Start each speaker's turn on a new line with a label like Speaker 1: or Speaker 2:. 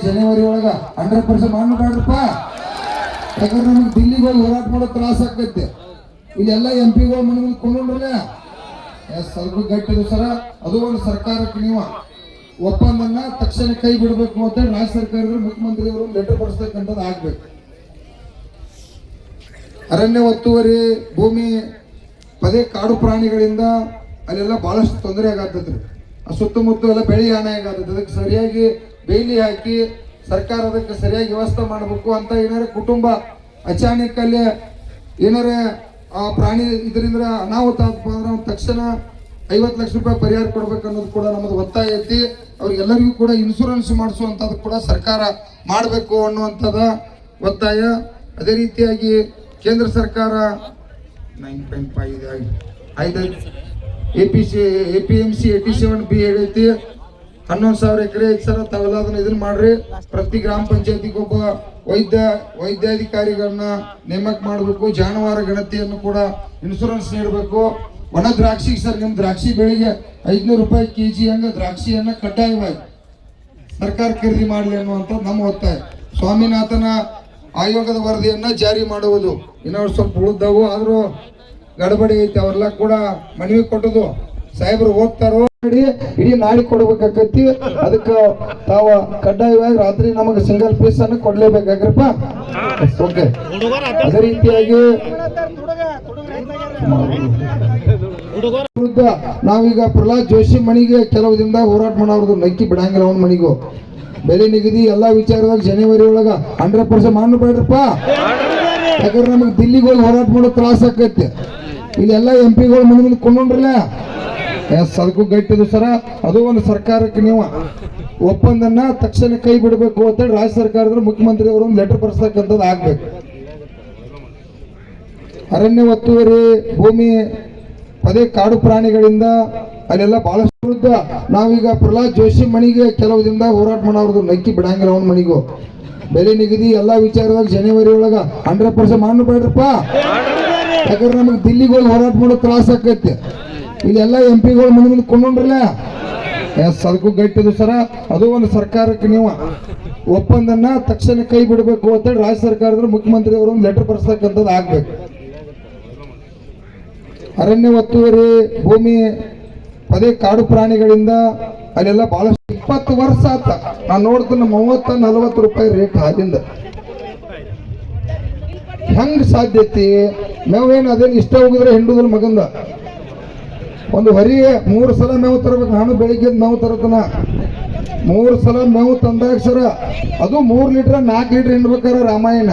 Speaker 1: ಜನವರಿ ಒಳಗ hundred percent ಮಾಡ್ಬೇಡ್ರಪ್ಪ ಯಾಕಂದ್ರೆ ನಮ್ಗೆ ದಿಲ್ಲಿಗೆ ಹೋಗಿ ಹೋರಾಟ ಮಾಡೋ ತ್ರಾಸ ಆಗ್ತೈತೆ ಇಲ್ಲೆಲ್ಲ ಎಂ ಪಿಗಳು ಮನೆ ಮುಂದೆ ಕೊಂಡ್ರಲ್ಲ ಸ್ವಲ್ಪ ಗಟ್ಟಿದ್ರು ಸರ. ಅದು ಒಂದು ಸರ್ಕಾರಕ್ಕೆ ನೀವು ಒಪ್ಪಂದನ್ನ ತಕ್ಷಣ ಕೈ ಬಿಡಬೇಕು ಅಂತ ರಾಜ್ಯ ಸರ್ಕಾರದ ಮುಖ್ಯಮಂತ್ರಿ ಅವರು ಲೆಟರ್ ಬರೆಸ್ತಕ್ಕಂಥದ್ದು ಆಗ್ಬೇಕು. ಅರಣ್ಯ ಒತ್ತುವರಿ, ಭೂಮಿ ಪದೇ ಕಾಡು ಪ್ರಾಣಿಗಳಿಂದ ಅಲ್ಲೆಲ್ಲ ಬಹಳಷ್ಟು ತೊಂದರೆ ಆಗತ್ತದ್ರಿ ಸುತ್ತಮುತ್ತ ಎಲ್ಲ ಬೆಳೆ ಹಾನಿ ಆಗುತ್ತೆ ಅದಕ್ಕೆ ಸರಿಯಾಗಿ ಬೇಲಿ ಹಾಕಿ ಸರ್ಕಾರ ಅದಕ್ಕೆ ಸರಿಯಾಗಿ ವ್ಯವಸ್ಥೆ ಮಾಡಬೇಕು ಅಂತ ಏನಾರ ಕುಟುಂಬ ಅಚಾನಕಲ್ಲಿ ಏನಾರ ಆ ಪ್ರಾಣಿ ಇದರಿಂದ ಅನಾಹುತ ತಕ್ಷಣ ಐವತ್ತು ಲಕ್ಷ ರೂಪಾಯಿ ಪರಿಹಾರ ಕೊಡ್ಬೇಕು ಅನ್ನೋದು ಕೂಡ ನಮ್ಮದು ಒತ್ತಾಯ ಐತಿ. ಅವ್ರಿಗೆಲ್ಲರಿಗೂ ಕೂಡ ಇನ್ಶೂರೆನ್ಸ್ ಮಾಡಿಸುವಂಥದ್ದು ಕೂಡ ಸರ್ಕಾರ ಮಾಡಬೇಕು ಅನ್ನುವಂಥದ ಒತ್ತಾಯ. ಅದೇ ರೀತಿಯಾಗಿ ಕೇಂದ್ರ ಸರ್ಕಾರ ನೈನ್ ಪಾಯಿಂಟ್ ಫೈವ್ ಐದು A P C, A P M C seven B ಹೇಳೈತಿ ಹನ್ನೊಂದು ಸಾವಿರ ಎಕರೆ ಸರ್ ತಾವೆಲ್ಲ ಅದನ್ನ ಇದನ್ನ ಮಾಡ್ರಿ. ಪ್ರತಿ ಗ್ರಾಮ ಪಂಚಾಯತಿಗೆ ಒಬ್ಬ ವೈದ್ಯ, ವೈದ್ಯಾಧಿಕಾರಿಗಳನ್ನ ನೇಮಕ ಮಾಡಬೇಕು. ಜಾನುವಾರ ಗಣತಿಯನ್ನು ಕೂಡ ಇನ್ಶೂರೆನ್ಸ್ ನೀಡಬೇಕು. ಒಣ ದ್ರಾಕ್ಷಿ ಸರ್ ನಿಮ್ಮ ದ್ರಾಕ್ಷಿ ಬೆಳೆಗೆ ಐದ್ನೂರು ರೂಪಾಯಿ ಕೆ ಜಿ ಹಂಗ ದ್ರಾಕ್ಷಿಯನ್ನ ಕಡ್ಡಾಯವಾಗಿ ಸರ್ಕಾರ ಖರೀದಿ ಮಾಡಲಿ ಅನ್ನುವಂಥ ನಮ್ಮ ಒತ್ತಾಯ. ಸ್ವಾಮಿನಾಥನ ಆಯೋಗದ ವರದಿಯನ್ನ ಜಾರಿ ಮಾಡುವುದು. ಇನ್ನೊಂದು ಸ್ವಲ್ಪ ಉಳಿದವು, ಆದ್ರೂ ಗಡಬಡಿ ಐತಿ ಅವರೆಲ್ಲ ಕೂಡ ಮನವಿ ಕೊಟ್ಟದು ಸಾಹೇಬರು ಹೋಗ್ತಾರೋ ಇಡೀ ನಾಡಿ ಕೊಡ್ಬೇಕಾಕತಿ ಅದಕ್ಕೆ ತಾವ ಕಡ್ಡಾಯವಾಗಿ ರಾತ್ರಿ ನಮಗೆ ಸಿಂಗಲ್ ಪೀಸ್ ಅನ್ನು ಕೊಡ್ಲೇಬೇಕಾಗ್ರಪ್ಪ. ಓಕೆ. ಅದೇ ರೀತಿಯಾಗಿ ವಿರುದ್ಧ ನಾವೀಗ ಪ್ರಹ್ಲಾದ್ ಜೋಶಿ ಮಣಿಗೆ ಕೆಲವು ದಿನದಾಗ ಹೋರಾಟ ಮಾಡೋರ್ದು ನಕ್ಕಿ ಬಿಡಂಗಿಲ್ಲ ಅವನ ಮನೆಗೂ ಬೆಲೆ ನಿಗದಿ ಎಲ್ಲಾ ವಿಚಾರದಾಗ ಜನವರಿ ಒಳಗ ಹಂಡ್ರೆಡ್ ಪರ್ಸೆಂಟ್ ಮಾಡ್ಬೇಡ್ರಪ್ಪ. ಯಾಕಂದ್ರೆ ನಮಗೆ ದಿಲ್ಲಿಗೆ ಹೋಗಿ ಹೋರಾಟ ಮಾಡೋ ತ್ರಾಸ ಆಕೈತೆ. ಇಲ್ಲೆಲ್ಲ ಎಂ ಪಿಗಳು ಮುಂದೆ ಮುಂದೆ ಕೊಂಡ್ರಲ್ಲ ಎಸ್ ಅದಕ್ಕೂ ಗಟ್ಟಿದು ಸರ. ಅದು ಒಂದು ಸರ್ಕಾರಕ್ಕೆ ನೀವು ಒಪ್ಪಂದನ್ನ ತಕ್ಷಣ ಕೈ ಬಿಡಬೇಕು ಅಂತ ರಾಜ್ಯ ಸರ್ಕಾರದ ಮುಖ್ಯಮಂತ್ರಿ ಅವರು ಒಂದು ಲೆಟರ್ ಬರ್ಸ್ತಕ್ಕಂಥದ್ದು ಆಗ್ಬೇಕು. ಅರಣ್ಯ ಒತ್ತುವರಿ, ಭೂಮಿ, ಪದೇ ಕಾಡು ಪ್ರಾಣಿಗಳಿಂದ ಅಲ್ಲೆಲ್ಲ ಬಹಳಷ್ಟು ವಿರುದ್ಧ. ನಾವೀಗ ಪ್ರಹ್ಲಾದ್ ಜೋಶಿ ಮಣಿಗೆ ಕೆಲವು ದಿನದ ಹೋರಾಟ ಮಾಡೋದು ನಕ್ಕಿ ಬಿಡಂಗಿಲ್ಲ ಅವನ ಮನೆಗೂ ಬೆಲೆ ನಿಗದಿ, ಎಲ್ಲ ವಿಚಾರದಾಗ ಜನವರಿ ಒಳಗ ಹಂಡ್ರೆಡ್ ಪರ್ಸೆಂಟ್ ಮಾಡ್ಬೇಡ್ರಪ್ಪ ಯಾಕಂದ್ರೆ ನಮಗೆ ದಿಲ್ಲಿಗೆ ಹೋಗಿ ಹೋರಾಟ ಮಾಡೋ ತ್ರಾಸ ಆಕೈತೆ. ಇಲ್ಲೆಲ್ಲ ಎಂ ಪಿಗಳು ಮುಂದೆ ಮುಂದೆ ಕೊಂಡ್ರಲ್ಲ ಎಸ್ ಅದಕ್ಕೂ ಗಟ್ಟಿದು ಸರ. ಅದು ಒಂದು ಸರ್ಕಾರಕ್ಕೆ ನೀವು ಒಪ್ಪಂದನ್ನ ತಕ್ಷಣ ಕೈ ಬಿಡಬೇಕು ಅಂತೇಳಿ ರಾಜ್ಯ ಸರ್ಕಾರದ ಮುಖ್ಯಮಂತ್ರಿ ಅವರು ಒಂದು ಲೆಟರ್ ಬರ್ಸ್ತಕ್ಕಂಥದ್ದು ಆಗ್ಬೇಕು. ಅರಣ್ಯ ಒತ್ತುವರಿ, ಭೂಮಿ, ಪದೇ ಕಾಡು ಪ್ರಾಣಿಗಳಿಂದ ಅಲ್ಲೆಲ್ಲ ಬಹಳಷ್ಟು ಇಪ್ಪತ್ತು ವರ್ಷ ಆತ. ನಾನು ನೋಡ್ತೇನೆ ಮೂವತ್ತ ನಲವತ್ತು ರೂಪಾಯಿ ರೇಟ್ ಹಾಲಿಂದ. ಹೆಂಗ್ ಸಾಧ್ಯತೆ ಮೇವೇನು ಅದೇನು ಇಷ್ಟ ಹೋಗಿದ್ರೆ ಹಿಂಡುದಿಲ್ಲ ಮಗಂದ. ಒಂದು ಹರಿ ಮೂರು ಸಲ ಮೇವು ತರಬೇಕು ಹಣ ಬೆಳಿಗ್ಗೆ ಮೇವು ತರತನ. ಮೂರು ಸಲ ಮೇವು ತಂದಾಗ ಸರ ಅದು ಮೂರು ಲೀಟ್ರ್, ನಾಲ್ಕು ಲೀಟ್ರ್ ಹಿಂಡ್ಬೇಕಾರ ರಾಮಾಯಣ.